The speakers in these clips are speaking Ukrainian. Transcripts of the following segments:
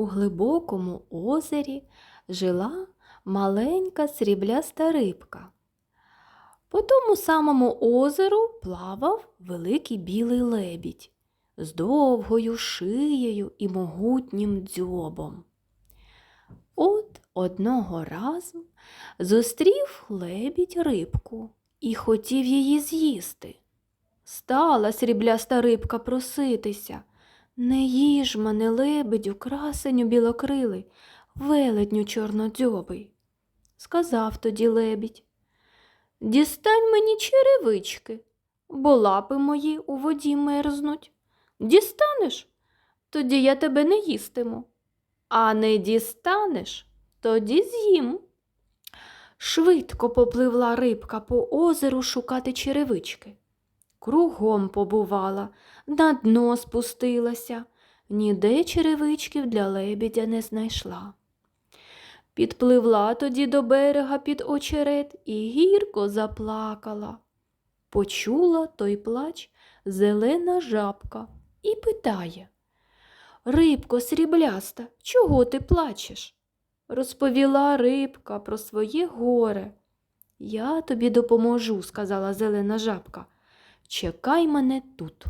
У глибокому озері жила маленька срібляста рибка. По тому самому озеру плавав великий білий лебідь з довгою шиєю і могутнім дзьобом. От одного разу зустрів лебідь рибку і хотів її з'їсти. Стала срібляста рибка проситися. Не їж мене, лебедю, красеню білокрилий, велетню чорнодзьобий. Сказав тоді лебідь. Дістань мені черевички, бо лапи мої у воді мерзнуть. Дістанеш, тоді я тебе не їстиму. А не дістанеш, тоді з'їм. Швидко попливла рибка по озеру шукати черевички. Кругом побувала, на дно спустилася, ніде черевичків для лебідя не знайшла. Підпливла тоді до берега під очерет і гірко заплакала. Почула той плач зелена жабка і питає Рибко срібляста, чого ти плачеш? Розповіла рибка про своє горе. Я тобі допоможу, сказала зелена жабка. Чекай мене тут.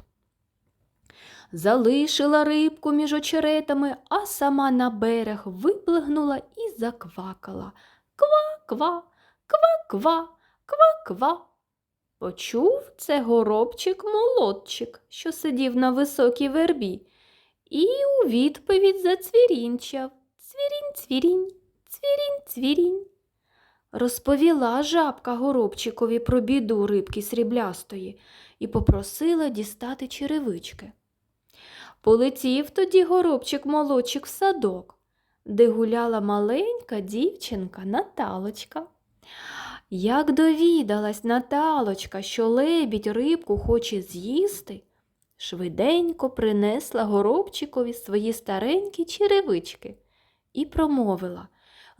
Залишила рибку між очеретами, а сама на берег виплигнула і заквакала. Ква-ква, ква-ква, ква-ква. Почув це горобчик-молодчик, що сидів на високій вербі, і у відповідь зацвірінчав. Цвірінь, цвірінь, цвірінь, цвірінь. Розповіла жабка горобчикові про біду рибки сріблястої і попросила дістати черевички. Полетів тоді горобчик-молодчик в садок, де гуляла маленька дівчинка Наталочка. Як довідалась Наталочка, що лебідь рибку хоче з'їсти, швиденько принесла горобчикові свої старенькі черевички і промовила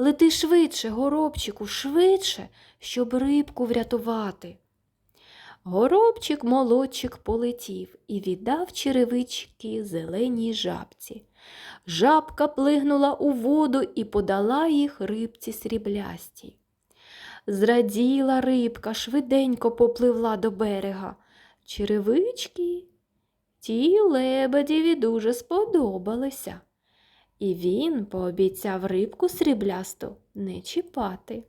Лети швидше, горобчику, швидше, щоб рибку врятувати. Горобчик молодчик полетів і віддав черевички зеленій жабці. Жабка плигнула у воду і подала їх рибці сріблястій. Зраділа рибка, швиденько попливла до берега. Черевички ті лебедєві дуже сподобалися. І він пообіцяв рибку сріблясту не чіпати.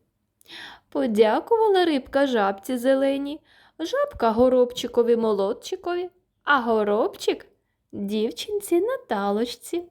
Подякувала рибка жабці зеленій, жабка горобчикові молодчикові, а горобчик дівчинці Наталочці.